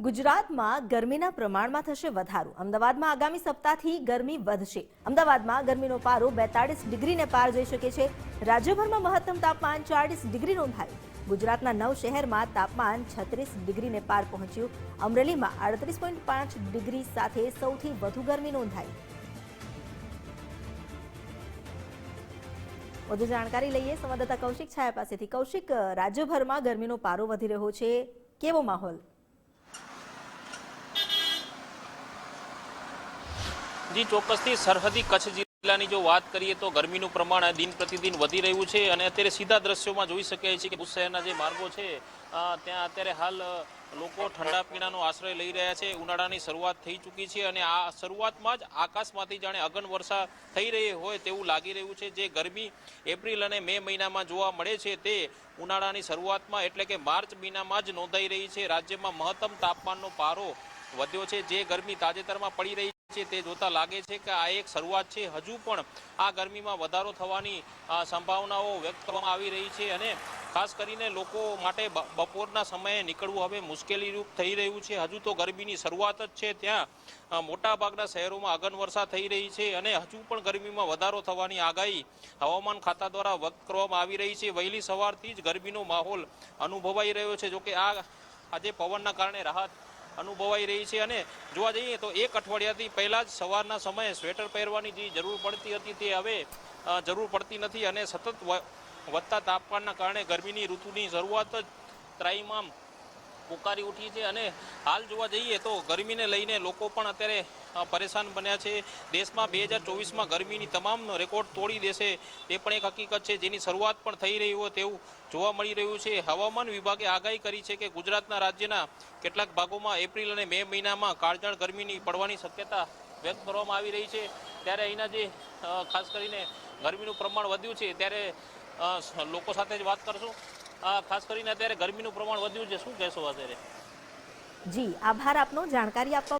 ગુજરાતમાં ગરમીના પ્રમાણમાં થશે વધારો. અમદાવાદમાં આગામી સપ્તાહથી ગરમી વધશે. અમદાવાદમાં ગરમીનો પારો બેતાળીસ ડિગ્રીને પાર જઈ શકે છે. રાજ્યભરમાં મહત્તમ તાપમાન ચાળીસ ડિગ્રી નોંધાયું. ગુજરાતના નવ શહેરમાં તાપમાન છત્રીસ ડિગ્રીને પાર પહોંચ્યું. અમરેલીમાં આડત્રીસ પોઈન્ટ પાંચ ડિગ્રી સાથે સૌથી વધુ ગરમી નોંધાઈ. વધુ જાણકારી લઈએ સંવાદદાતા કૌશિક છાયા પાસેથી. કૌશિક, રાજ્યભરમાં ગરમીનો પારો વધી રહ્યો છે. કેવો માહોલ? જી, ચોક્કસથી સરહદી કચ્છ જિલ્લાની જો વાત કરીએ તો ગરમીનું પ્રમાણ દિન પ્રતિદિન વધી રહ્યું છે અને અત્યારે સીધા દ્રશ્યોમાં જોઈ શકાય છે કે ભુજ શહેરના જે માર્ગો છે ત્યાં અત્યારે હાલ લોકો ઠંડા પીણાનો આશ્રય લઈ રહ્યા છે, ઉનાળાની શરૂઆત થઈ ચૂકી છે અને આ શરૂઆતમાં જ આકાશમાંથી જાણે અગન વર્ષા થઈ રહી હોય તેવું લાગી રહ્યું છે. જે ગરમી એપ્રિલ અને મે મહિનામાં જોવા મળે છે તે ઉનાળાની શરૂઆતમાં એટલે કે માર્ચ મહિનામાં જ નોંધાઈ રહી છે. રાજ્યમાં મહત્તમ તાપમાનનો પારો વધ્યો છે. જે ગરમી તાજેતરમાં પડી રહી છે તે જોતા લાગે છે કે આ એક શરૂઆત છે. હજુ પણ આ ગરમીમાં વધારો થવાની સંભાવનાઓ વ્યક્ત કરવામાં આવી રહી છે અને ખાસ કરીને લોકો માટે બપોરના સમયે નીકળવું હવે મુશ્કેલીરૂપ થઈ રહ્યું છે. હજુ તો ગરમીની શરૂઆત જ છે. ત્યાં મોટાભાગના શહેરોમાં અગનવર્ષા થઈ રહી છે અને હજુ પણ ગરમીમાં વધારો થવાની આગાહી હવામાન ખાતા દ્વારા વ્યક્ત કરવામાં આવી રહી છે. વહેલી સવારથી જ ગરમીનો માહોલ અનુભવાઈ રહ્યો છે. જોકે આ આજે પવનના કારણે રાહત અનુભવાઈ રહી છે અને જોવા જઈએ તો એક અઠવાડિયાથી પહેલાં જ સવારના સમયે સ્વેટર પહેરવાની જે જરૂર પડતી હતી તે હવે જરૂર પડતી નથી અને સતત વધતા તાપમાનના કારણે ગરમીની ઋતુની શરૂઆત જ ત્રાઈમામ પોકારી ઉઠી છે અને હાલ જોવા જઈએ તો ગરમીને લઈને લોકો પણ અત્યારે પરેશાન બન્યા છે. દેશમાં બે હજાર ચોવીસમાં ગરમીની તમામ રેકોર્ડ તોડી દેશે તે પણ એક હકીકત છે. જેની શરૂઆત પણ થઈ રહી હોય તેવું જોવા મળી રહ્યું છે. હવામાન વિભાગે આગાહી કરી છે કે ગુજરાતના રાજ્યના કેટલાક ભાગોમાં એપ્રિલ અને મે મહિનામાં કાળઝાળ ગરમીની પડવાની શક્યતા વ્યક્ત કરવામાં આવી રહી છે. ત્યારે અહીંના જે ખાસ કરીને ગરમીનું પ્રમાણ વધ્યું છે, ત્યારે લોકો સાથે જ વાત કરશું. ખાસ કરીને અત્યારે ગરમીનું પ્રમાણ વધ્યું છે. શું કહેશો અત્યારે? જી, આભાર આપનો. જાણકારી આપવા